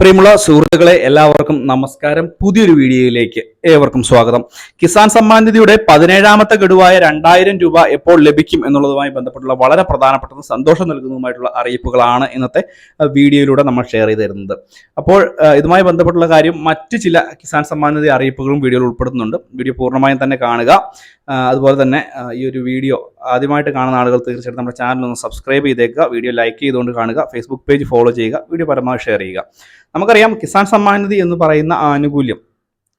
പ്രിയമുള്ള സുഹൃത്തുക്കളെ എല്ലാവർക്കും നമസ്കാരം. പുതിയൊരു വീഡിയോയിലേക്ക് ഏവർക്കും സ്വാഗതം. കിസാൻ സമ്മാൻ നിധിയുടെ പതിനേഴാമത്തെ ഗഡുവായ രണ്ടായിരം രൂപ എപ്പോൾ ലഭിക്കും എന്നുള്ളതുമായി ബന്ധപ്പെട്ടുള്ള വളരെ പ്രധാനപ്പെട്ടതും സന്തോഷം നൽകുന്നതുമായിട്ടുള്ള അറിയിപ്പുകളാണ് ഇന്നത്തെ വീഡിയോയിലൂടെ നമ്മൾ ഷെയർ ചെയ്ത് തരുന്നത്. അപ്പോൾ ഇതുമായി ബന്ധപ്പെട്ടുള്ള കാര്യം മറ്റ് ചില കിസാൻ സമ്മാൻ നിധി അറിയിപ്പുകളും വീഡിയോയിൽ ഉൾപ്പെടുത്തുന്നുണ്ട് വീഡിയോ പൂർണമായും തന്നെ കാണുക. അതുപോലെ തന്നെ ഈ ഒരു വീഡിയോ ആദ്യമായിട്ട് കാണുന്ന ആളുകൾ തീർച്ചയായിട്ടും നമ്മുടെ ചാനൽ ഒന്ന് സബ്സ്ക്രൈബ് ചെയ്തേക്കുക. വീഡിയോ ലൈക്ക് ചെയ്തുകൊണ്ട് കാണുക. ഫേസ്ബുക്ക് പേജ് ഫോളോ ചെയ്യുക. വീഡിയോ പരമാവധി ഷെയർ ചെയ്യുക. നമുക്കറിയാം കിസാൻ സമ്മാൻ നിധി എന്ന് പറയുന്ന ആനുകൂല്യം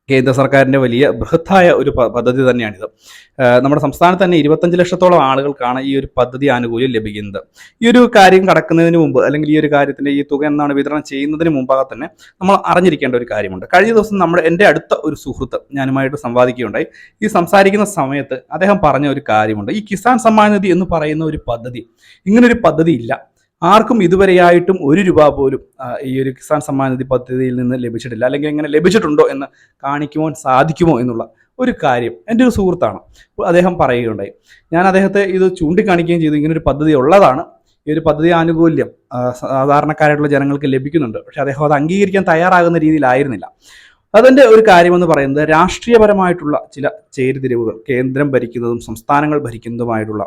കേന്ദ്ര സർക്കാരിന്റെ വലിയ ബൃഹത്തായ ഒരു പദ്ധതി തന്നെയാണിത്. നമ്മുടെ സംസ്ഥാനത്ത് തന്നെ ഇരുപത്തഞ്ച് ലക്ഷത്തോളം ആളുകൾക്കാണ് ഈ ഒരു പദ്ധതി ആനുകൂല്യം ലഭിക്കുന്നത്. ഈ ഒരു കാര്യം കടക്കുന്നതിന് മുമ്പ് അല്ലെങ്കിൽ ഈ ഒരു കാര്യത്തിന്റെ ഈ തുക എന്നാണ് വിതരണം ചെയ്യുന്നതിന് മുമ്പാകെ തന്നെ നമ്മൾ അറിഞ്ഞിരിക്കേണ്ട ഒരു കാര്യമുണ്ട്. കഴിഞ്ഞ ദിവസം നമ്മുടെ എന്റെ അടുത്ത ഒരു സുഹൃത്ത് ഞാനുമായിട്ട് സംവാദിക്കുകയുണ്ടായി. ഈ സംസാരിക്കുന്ന സമയത്ത് അദ്ദേഹം പറഞ്ഞ ഒരു കാര്യമുണ്ട്. ഈ കിസാൻ സമ്മാൻ നിധി എന്ന് പറയുന്ന ഒരു പദ്ധതി ഇങ്ങനൊരു പദ്ധതി ഇല്ല. ആർക്കും ഇതുവരെയായിട്ടും ഒരു രൂപ പോലും ഈ ഒരു കിസാൻ സമ്മാൻ നിധി പദ്ധതിയിൽ നിന്ന് ലഭിച്ചിട്ടില്ല. അല്ലെങ്കിൽ എങ്ങനെ ലഭിച്ചിട്ടുണ്ടോ എന്ന് കാണിക്കുവാൻ സാധിക്കുമോ എന്നുള്ള ഒരു കാര്യം എന്റെ ഒരു സുഹൃത്താണ്. അദ്ദേഹം പറയുകയുണ്ടായി. ഞാൻ അദ്ദേഹത്തെ ഇത് ചൂണ്ടിക്കാണിക്കുകയും ചെയ്തു. ഇങ്ങനൊരു പദ്ധതി ഉള്ളതാണ്. ഈ ഒരു പദ്ധതി ആനുകൂല്യം സാധാരണക്കാരായിട്ടുള്ള ജനങ്ങൾക്ക് ലഭിക്കുന്നുണ്ട്. പക്ഷെ അദ്ദേഹം അത് അംഗീകരിക്കാൻ തയ്യാറാകുന്ന രീതിയിലായിരുന്നില്ല. അതിന്റെ ഒരു കാര്യമെന്ന് പറയുന്നത് രാഷ്ട്രീയപരമായിട്ടുള്ള ചില ചേരിതിരിവുകൾ കേന്ദ്രം ഭരിക്കുന്നതും സംസ്ഥാനങ്ങൾ ഭരിക്കുന്നതുമായിട്ടുള്ള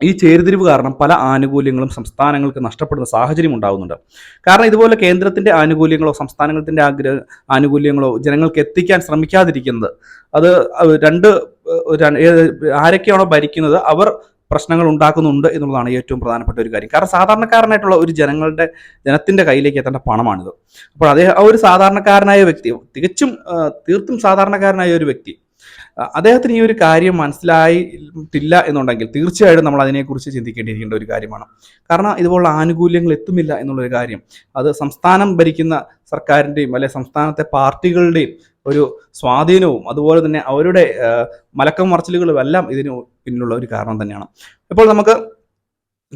ഈ ചേരുതിരിവ് കാരണം പല ആനുകൂല്യങ്ങളും സംസ്ഥാനങ്ങൾക്ക് നഷ്ടപ്പെടുന്ന സാഹചര്യം ഉണ്ടാകുന്നുണ്ട് കാരണം ഇതുപോലെ കേന്ദ്രത്തിന്റെ ആനുകൂല്യങ്ങളോ സംസ്ഥാനങ്ങളുടെ ആഗ്രഹ ആനുകൂല്യങ്ങളോ ജനങ്ങൾക്ക് എത്തിക്കാൻ ശ്രമിക്കാതിരിക്കുന്നത് അത് രണ്ട് ആരൊക്കെയാണോ ഭരിക്കുന്നത് അവർ പ്രശ്നങ്ങൾ ഉണ്ടാക്കുന്നുണ്ട് എന്നുള്ളതാണ് ഏറ്റവും പ്രധാനപ്പെട്ട ഒരു കാര്യം. കാരണം സാധാരണക്കാരനായിട്ടുള്ള ഒരു ജനങ്ങളുടെ ജനത്തിന്റെ കയ്യിലേക്ക് എത്തേണ്ട പണമാണിത്. അപ്പോൾ അതേ ആ ഒരു സാധാരണക്കാരനായ വ്യക്തി തികച്ചും തീർത്തും സാധാരണക്കാരനായ ഒരു വ്യക്തി അദ്ദേഹത്തിന് ഈ ഒരു കാര്യം മനസ്സിലായിട്ടില്ല എന്നുണ്ടെങ്കിൽ തീർച്ചയായിട്ടും നമ്മൾ അതിനെക്കുറിച്ച് ചിന്തിക്കേണ്ടിയിരിക്കേണ്ട ഒരു കാര്യമാണ്. കാരണം ഇതുപോലുള്ള ആനുകൂല്യങ്ങൾ എത്തുന്നില്ല എന്നുള്ളൊരു കാര്യം. അത് സംസ്ഥാനം ഭരിക്കുന്ന സർക്കാരിന്റെയും അല്ലെ സംസ്ഥാനത്തെ പാർട്ടികളുടെയും ഒരു സ്വാധീനവും അതുപോലെ തന്നെ അവരുടെ മലക്കം മറച്ചിലുകളും എല്ലാം ഇതിന് പിന്നിലുള്ള ഒരു കാരണം തന്നെയാണ്. ഇപ്പോൾ നമുക്ക്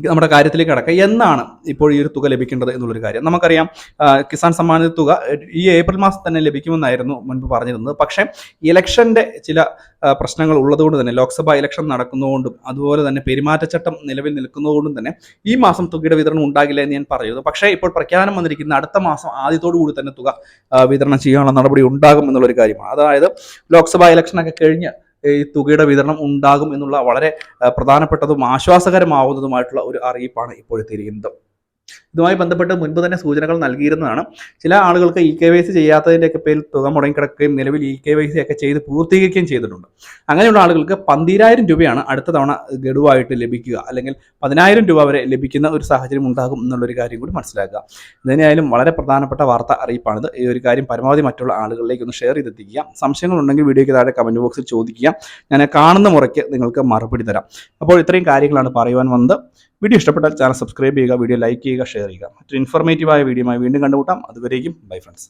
നമ്മുടെ കാര്യത്തിലേക്ക് കടക്കുക എന്നാണ് ഇപ്പോൾ ഈ ഒരു തുക ലഭിക്കേണ്ടത് എന്നുള്ളൊരു കാര്യം. നമുക്കറിയാം കിസാൻ സമ്മാന തുക ഈ ഏപ്രിൽ മാസം തന്നെ ലഭിക്കുമെന്നായിരുന്നു മുൻപ് പറഞ്ഞിരുന്നത്. പക്ഷേ ഇലക്ഷന്റെ ചില പ്രശ്നങ്ങൾ ഉള്ളതുകൊണ്ട് തന്നെ ലോക്സഭാ ഇലക്ഷൻ നടക്കുന്നതുകൊണ്ടും അതുപോലെ തന്നെ പെരുമാറ്റച്ചട്ടം നിലവിൽ നിൽക്കുന്നതുകൊണ്ടും തന്നെ ഈ മാസം തുകയുടെ വിതരണം ഉണ്ടാകില്ല എന്ന് ഞാൻ പറയുന്നു. പക്ഷേ ഇപ്പോൾ പ്രഖ്യാപനം വന്നിരിക്കുന്ന അടുത്ത മാസം ആദ്യത്തോടു കൂടി തന്നെ തുക വിതരണം ചെയ്യാനുള്ള നടപടി ഉണ്ടാകും എന്നുള്ളൊരു കാര്യമാണ്. അതായത് ലോക്സഭാ ഇലക്ഷനൊക്കെ കഴിഞ്ഞ് ഈ തുകയുടെ വിതരണം ഉണ്ടാകും എന്നുള്ള വളരെ പ്രധാനപ്പെട്ടതും ആശ്വാസകരമാവുന്നതുമായിട്ടുള്ള ഒരു അറിയിപ്പാണ് ഇപ്പോൾ എത്തിയിരിക്കുന്നത് ഇതുമായി ബന്ധപ്പെട്ട് മുൻപ് തന്നെ സൂചനകൾ നൽകിയിരുന്നതാണ്. ചില ആളുകൾക്ക് ഇ കെ വൈ സി ചെയ്യാത്തതിന്റെയൊക്കെ പേരിൽ തുക മുടങ്ങിക്കിടക്കുകയും നിലവിൽ ഇ കെ വൈ സി ഒക്കെ ചെയ്ത് പൂർത്തീകരിക്കുകയും ചെയ്തിട്ടുണ്ട്. അങ്ങനെയുള്ള ആളുകൾക്ക് പന്തിരായിരം രൂപയാണ് അടുത്ത തവണ ഗഡുവായിട്ട് ലഭിക്കുക. അല്ലെങ്കിൽ പതിനായിരം രൂപ വരെ ലഭിക്കുന്ന ഒരു സാഹചര്യം ഉണ്ടാകും എന്നുള്ളൊരു കാര്യം കൂടി മനസ്സിലാക്കുക. ഇതിനായാലും വളരെ പ്രധാനപ്പെട്ട വാർത്ത അറിയിപ്പാണിത്. ഈ ഒരു കാര്യം പരമാവധി മറ്റുള്ള ആളുകളിലേക്ക് ഒന്ന് ഷെയർ ചെയ്തെത്തിക്കുക. സംശയങ്ങളുണ്ടെങ്കിൽ വീഡിയോയ്ക്ക് താഴെ കമന്റ് ബോക്സിൽ ചോദിക്കുക. ഞാൻ കാണുന്ന മുറയ്ക്ക് നിങ്ങൾക്ക് മറുപടി തരാം. അപ്പോൾ ഇത്രയും കാര്യങ്ങളാണ് പറയുവാൻ വന്നത്. വീഡിയോ ഇഷ്ടപ്പെട്ടാൽ ചാനൽ സബ്സ്ക്രൈബ് ചെയ്യുക വീഡിയോ ലൈക്ക് ചെയ്യുക ഷെയർ ചെയ്യുക മറ്റൊരു ഇൻഫോർമേറ്റീവായ വീഡിയോയുമായി വീണ്ടും കണ്ടുമുട്ടാം. അതുവരേക്കും ബൈ ഫ്രണ്ട്സ്